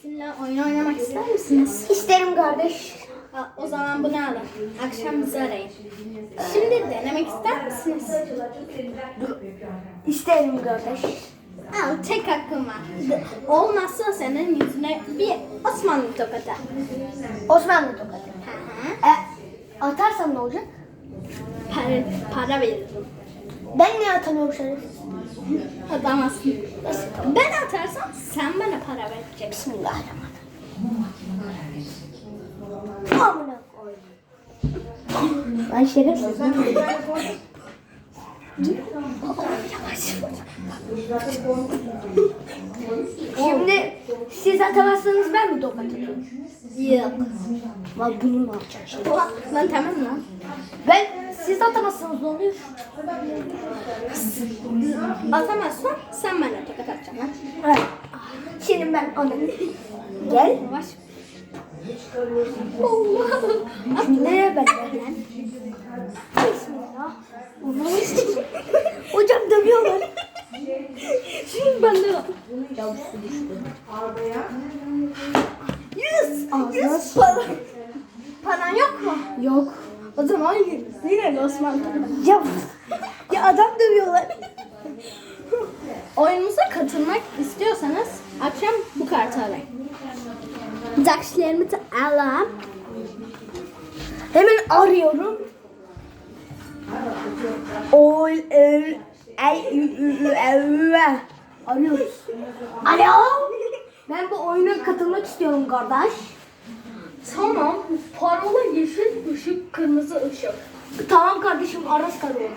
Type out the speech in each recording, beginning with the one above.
Sizinle oyun oynamak ister misiniz? İsterim kardeş. Ha, O zaman bunu alın. Akşam bizi arayın. Şimdi denemek ister misiniz? İsterim kardeş. Al tek hakkım var. Olmazsa senin yüzüne bir Osmanlı tokatı. Osmanlı tokadı. Hı hı. E, atarsam ne olacak? Para, para veririm. Ben niye atamıyorum şerif? Atamazsın. Ben atarsam sen bana para vereceksin. Bismillahirrahmanirrahim. Amına koyayım. Ben şerefsizim. Şimdi siz atamazsanız ben mi tokat atıyorum? Yok. Lan bunu mu şimdi? Lan tamam lan. Ben siz atamazsanız ne oluyor? Atamazsan sen bana tokat atacaksın lan. Evet. Şimdi ben onu gel. Yavaş. Allah. Şimdi nereye ben lan? Bismillah. Hocam dövüyorlar. Şimdi ben de Yüz. Ağzına Yüz para. Paran yok mu? Yok. O zaman yine de Osmanlı. Ya, ya adam dövüyorlar. Oyunumuza katılmak istiyorsanız akşam bu kartı arayın. Derslerimizi alalım. Hemen arıyorum. Ol el el el ve. Arıyoruz. Alo. Ben bu oyuna katılmak istiyorum kardeş. Tamam. Parola yeşil ışık, kırmızı ışık. Tamam kardeşim Aras karıyor.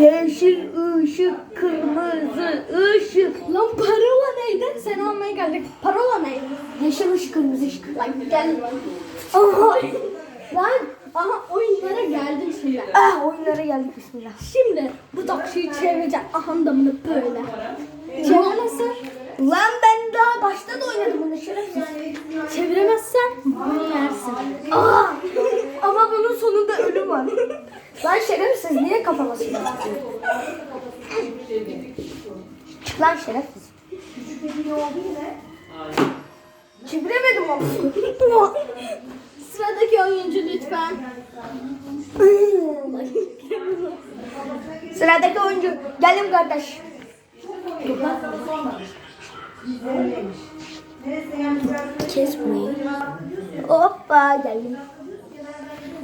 Yeşil ışık, kırmızı ışık. Lan parola neydi? Seni almaya geldik. Parola neydi? Yeşil ışık, kırmızı ışık. Lan gel lan. Aha. Lan aha oyunlara geldim şimdi. Ah oyunlara geldik bismillah. Şimdi bu taksiyi çevireceğim. Aha da bunu böyle. Çeviremezsen, Lan ben daha başta da oynadım bunu şerefsiz. çeviremezsen bunu yersin. Aa, ama bunun sonunda ölüm var. Lan şerefsiz niye kapamasın? Çık lan şerefsiz. Çeviremedim ama. Sıradaki oyuncu lütfen. Sıradaki oyuncu. Geldim kardeş. Kes burayı. Hoppa geldim.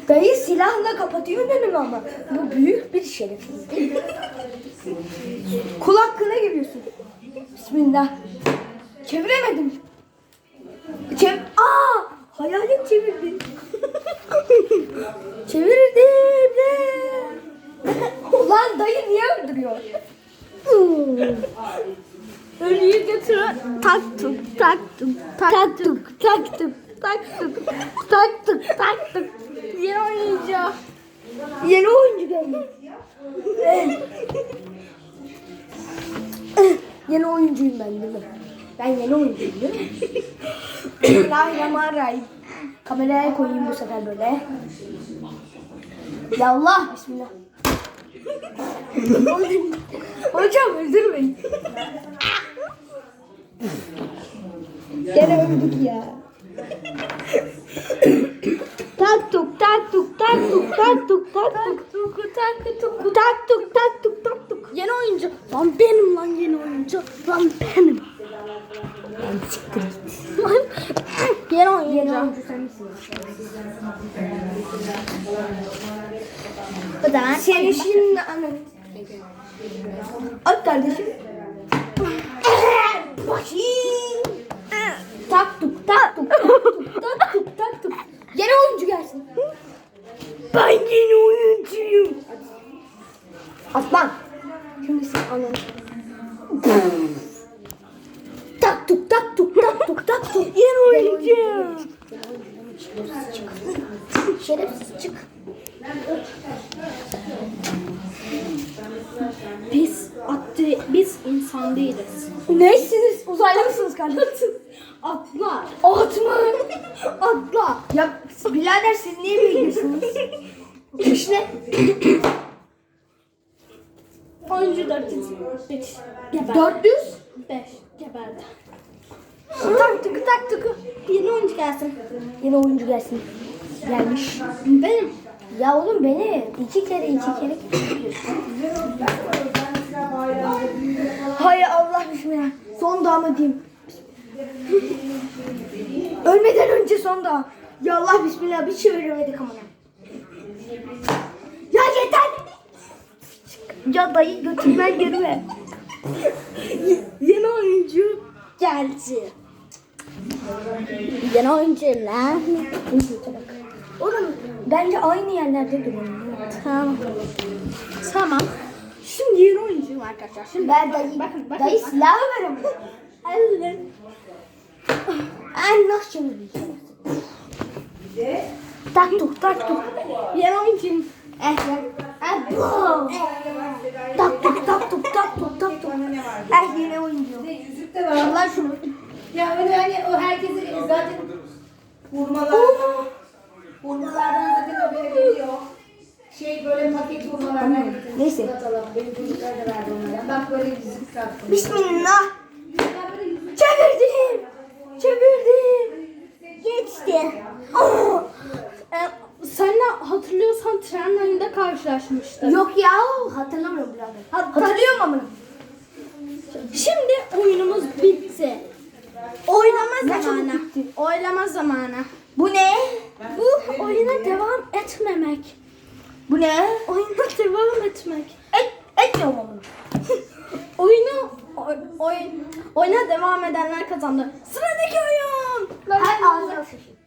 Dayı silahla kapatıyor önümü ama. Bu büyük bir şerefsizlik. Kul hakkına giriyorsun. Bismillah. Çeviremedim. Çev... Aa! Hayalet çevirdi. Çevirdim. Ulan dayı niye öldürüyor? Ölüyü götürün. Taktık, taktık, taktık, taktık, taktık, taktık, taktık. Yeni oynayacağım. Yeni oyuncu geldi. yeni oyuncuyum ben değil mi? Ben yeni oyuncuyum değil mi? Bismillahirrahmanirrahim. Kameraya koyayım bu sefer böyle. Ya Allah bismillah. Hocam öldürmeyin. Gene öldük ya. tak tuk tak tuk tak tuk tak tuk tak tuk Tuku takı tuku. tak tuk tak tuk tak tuk. Yeni oyuncu. Lan benim lan yeni oyuncu. Lan benim. Ben siktir. Lan yeni oyuncu. Yeni oyuncu sen misin? Bu da Senin şimdi anın. At kardeşim. Tak tuk tak tuk tak tuk tak tuk tak tuk. Yeni oyuncu gelsin. Ben yeni oyuncuyum. At lan. Şimdi sen anın. tak tuk tak tuk tak tuk tak tuk. Yeni oyuncu. Şerefsiz çık. Biz attı, biz insan değiliz. Neysiniz? At mı? Atla. Ya birader siz niye bilgiyorsunuz? İşte. Oyuncu 400. Geberdi. 400. 5. Geberdi. Tamam tak tuk. Yeni oyuncu gelsin. Yine oyuncu gelsin. Gelmiş. Benim. Ya oğlum beni iki kere iki kere. Hay Allah bismillah. Son daha mı diyeyim? Ölmeden önce son daha. Ya Allah bismillah bir çeviremedik ama. Ya yeter. Ya dayı götürmen gerime. Yeni oyuncu Geldi. Yeni oyuncu lan. Oğlum bence aynı yerlerde duruyorum. Tamam. Tamam. Şimdi yeni oyuncuyum arkadaşlar. Şimdi Ben dayı, bakın bakın. dayı silahı veririm. Evet. Nasıl çevireceğim? Tak tuk tak. Yeni oyuncuyum. Eh. Eh bu. Tak tuk tak tuk tak tuk tak tuk. Eh yine oyuncu. Yüzük de var. Allah şunu. Ya öyle hani o herkesin zaten hurmalar, hurmalardan zaten haberi veriyor. Şey böyle paket hurmalardan getirdim. Neyse. Benim çocuklar da verdi onlara. Bak böyle yüzük sattım. Bismillah. Çevirdim. Çevirdim. Geçti. Aa, e, senle hatırlıyorsan tren rayında karşılaşmıştık. Yok ya hatırlamıyorum birader. Hatırlıyorum ama. Şimdi oyunumuz bitti. Çabuk zamanı. Oylama zamanı. Bu ne? Bu oyuna devam etmemek. Bu ne? Oyuna devam etmek. Et, etmiyorum ama. Oyunu oy, oyun oyuna devam edenler kazandı. Sıradaki ağzına sıçayım.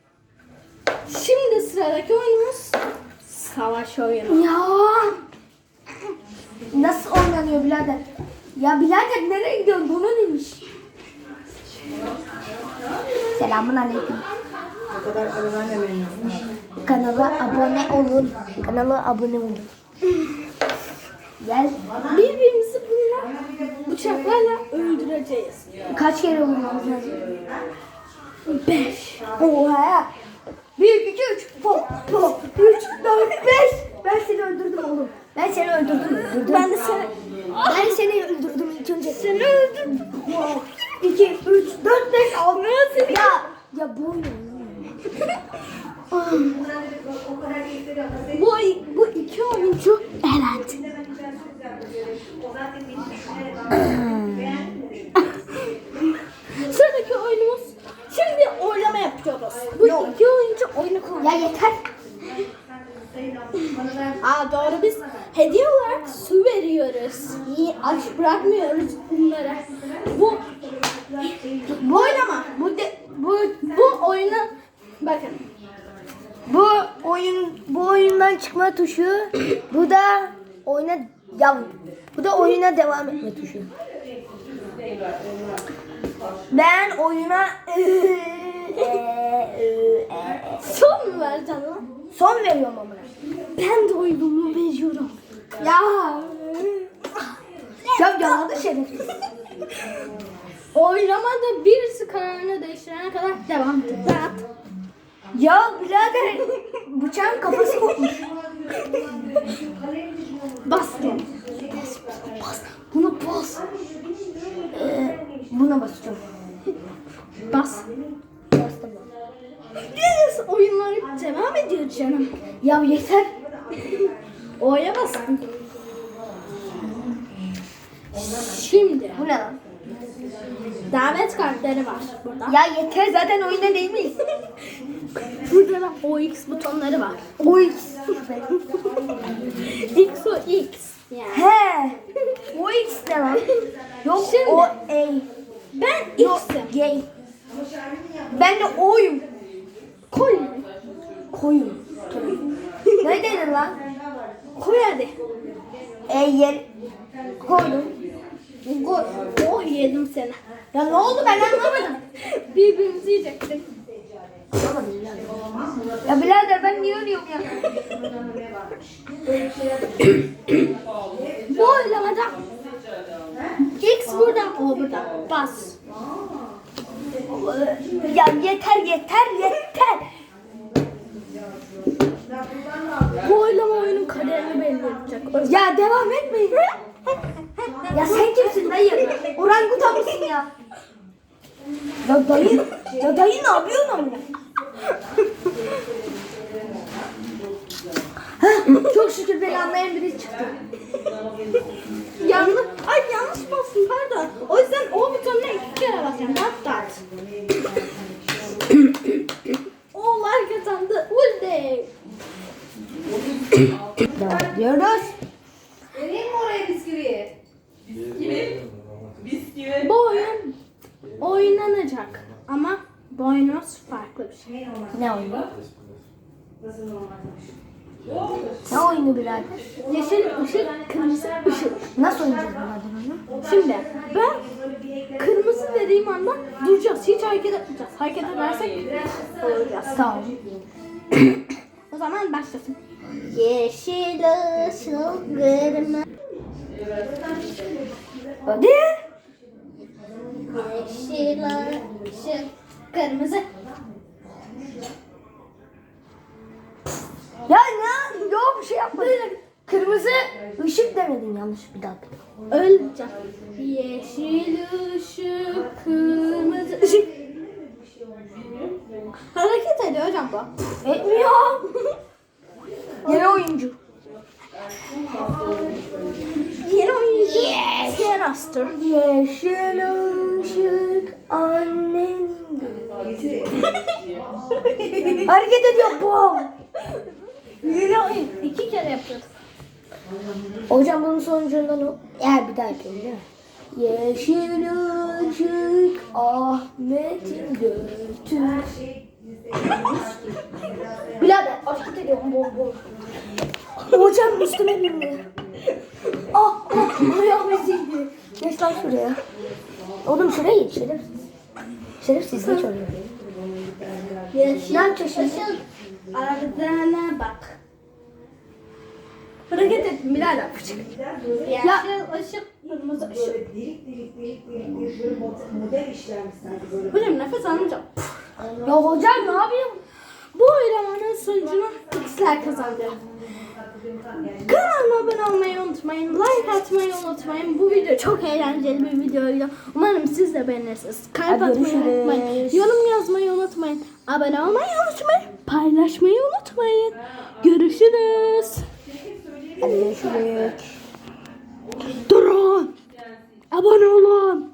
Şimdi sıradaki oyunumuz savaş oyunu. Ya. Nasıl oynanıyor birader? Ya birader nereye gidiyorsun? Bunu neymiş? Selamun aleyküm. O kadar Kanala abone olun. Kanala abone olun. Gel. Birbirimizi bununla bıçaklarla öldüreceğiz. Kaç kere vurmamız lazım? Beş. Oha. Bir, iki, üç. Pop, pop. Üç, dört, beş. Ben seni öldürdüm oğlum. Ben seni öldürdüm. öldürdüm. Ben de seni Ben seni öldürdüm ilk önce. Seni öldürdüm. İki, üç, dört, beş, altı. Ya, ya bu oyun. bu bu iki oyuncu elendi. Sıradaki oyunumuz şimdi oylama yapıyoruz. Bu iki oyuncu oyunu kullanıyor. Ya yeter. Aa doğru biz hediye olarak su veriyoruz. İyi aç bırakmıyoruz bunlara. Bu bu oynama. Bu de, bu bu oyunu bakın. Bu oyun bu oyundan çıkma tuşu. bu da oyuna ya bu da oyuna devam etme tuşu. Ben oyuna Son mu vereceksin lan? son veriyorum amına. Ben de oyunumu veriyorum. Ya. Ya yaladı şerefsiz. Oylamada birisi kararını değiştirene kadar devam et. Rahat. Ya birader bıçağın kafası kopmuş. Bastım. Bunu bas. Ee, buna basacağım. Bas. Bastım. Yes, oyunlar devam ediyor canım. Ya yeter. O'ya bastım. Şimdi Bu ne lan? davet kartları var burada. Ya yeter zaten oyunda değil miyiz? Burada da OX butonları var. O X. X o X. Yani. He. O X ne lan? Yok Şimdi- o A. Ben X'im. gay. Ben de O'yum. Koy. Koyum. ne dedin lan? Koy hadi. E yer. Koydum. Koy. Oh yedim seni. Ya ne oldu ben anlamadım. Birbirimizi yiyecektik. Ya birader ben niye ölüyorum ya? Bu oylamada X burada, O burada. Bas. Ya yeter yeter yeter. Bu oylama oyunun kaderini belirleyecek. Ya devam etmeyin. ya sen kimsin Orangutan mısın ya? Dayı, ya dayı ne yapıyorsun? Heh, Çok şükür beni anlayan biri çıktı. Yanlış, ay yanlış bastım pardon. O yüzden o butonuna iki kere basacağım. Dat dat. Oğlar kazandı. Ulde. Devam ediyoruz. Vereyim mi oraya bisküviyi? Bu oyun oynanacak. Ama boynuz farklı bir şey. Ne oyunu? Ne oyunu birader? Yeşil ışık, kırmızı ışık. Nasıl oynayacağız birader onu? Şimdi ben kırmızı dediğim anda duracağız. Hiç hareket etmeyeceğiz. Hareket edersek olacağız. Tamam. O zaman başlasın. Yeşil ışık, kırmızı Hadi. Yeşil ışık, kırmızı. Ya ne? Yok bir şey yapmadın. Kırmızı ışık demedin yanlış bir dakika. Öleceğim. Yeşil ışık, kırmızı ışık. Hareket ediyor hocam bu. Etmiyor. Yeni oyuncu. Oyuncu. Yes. Master. Yeşil ışık annenin Hareket ediyor bu. Oyun. İki kere yapıyoruz. Hocam bunun sonucunda ne? Eğer bir daha yapayım değil mi? Yeşil ışık Ahmet'in götür. Birader hareket ediyorum bol bol. Hocam üstüme bindi. Ah ah ayağım ezildi. Geç lan şuraya. Oğlum şuraya geç şerefsiz. Şerefsiz geç oraya. Yeşil Ne yapacaksın. Ardına bak. Hareket et birader. Yeşil ışık, kırmızı ışık. Delik delik delik delik böyle mod- model işlenmiş sanki böyle. Hocam nefes almayacağım. Ya hocam ne yapayım? Bu oylamanın sonucunu X'ler kazandı. Kanalıma abone olmayı unutmayın. Like atmayı unutmayın. Bu video çok eğlenceli bir videoydu. Umarım siz de beğenirsiniz. Kalp Hadi atmayı görüşürüz. unutmayın. Yorum yazmayı unutmayın. Abone olmayı unutmayın. Paylaşmayı unutmayın. Görüşürüz. Hadi görüşürüz. Durun. Abone olun.